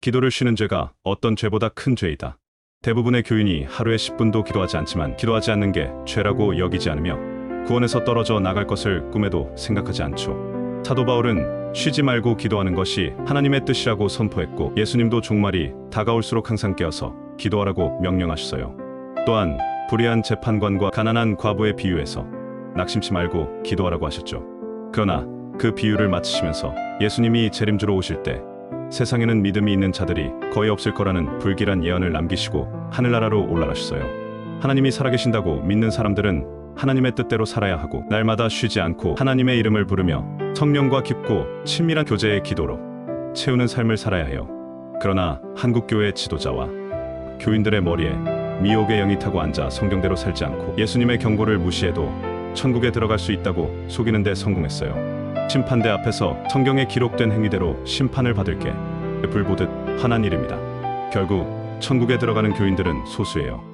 기도를 쉬는 죄가 어떤 죄보다 큰 죄이다. 대부분의 교인이 하루에 10분도 기도하지 않지만 기도하지 않는 게 죄라고 여기지 않으며 구원에서 떨어져 나갈 것을 꿈에도 생각하지 않죠. 사도 바울은 쉬지 말고 기도하는 것이 하나님의 뜻이라고 선포했고 예수님도 종말이 다가올수록 항상 깨어서 기도하라고 명령하셨어요. 또한 불의한 재판관과 가난한 과부의 비유에서 낙심치 말고 기도하라고 하셨죠. 그러나 그 비유를 마치시면서 예수님이 재림주로 오실 때 세상에는 믿음이 있는 자들이 거의 없을 거라는 불길한 예언을 남기시고 하늘나라로 올라가셨어요. 하나님이 살아계신다고 믿는 사람들은 하나님의 뜻대로 살아야 하고 날마다 쉬지 않고 하나님의 이름을 부르며 성령과 깊고 친밀한 교제의 기도로 채우는 삶을 살아야 해요. 그러나 한국교회 지도자와 교인들의 머리에 미혹의 영이 타고 앉아 성경대로 살지 않고 예수님의 경고를 무시해도 천국에 들어갈 수 있다고 속이는 데 성공했어요. 심판대 앞에서 성경에 기록된 행위대로 심판을 받을 게 불보듯 화난 일입니다. 결국 천국에 들어가는 교인들은 소수예요.